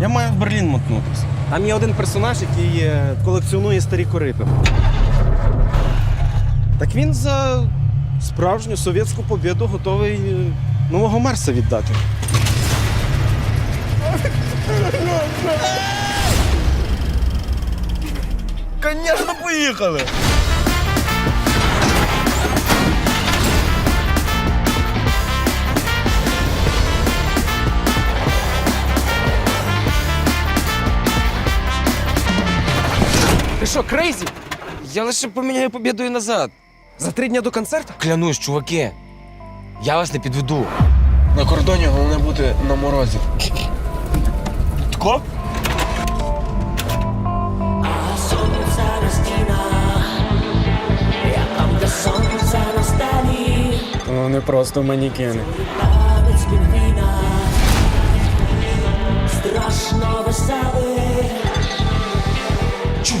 Я маю в Берлін мотнутися. Там є один персонаж, який е, колекціонує старі корити. Так він за справжню совєтську побіду готовий е, нового Марса віддати. Звісно, поїхали! Що, крейзі? Я лише поміняю побідою назад. За три дні до концерту? Клянусь, чуваки. Я вас не підведу. На кордоні головне бути на морозі. Тко? Вони просто манікени. страшно веселий.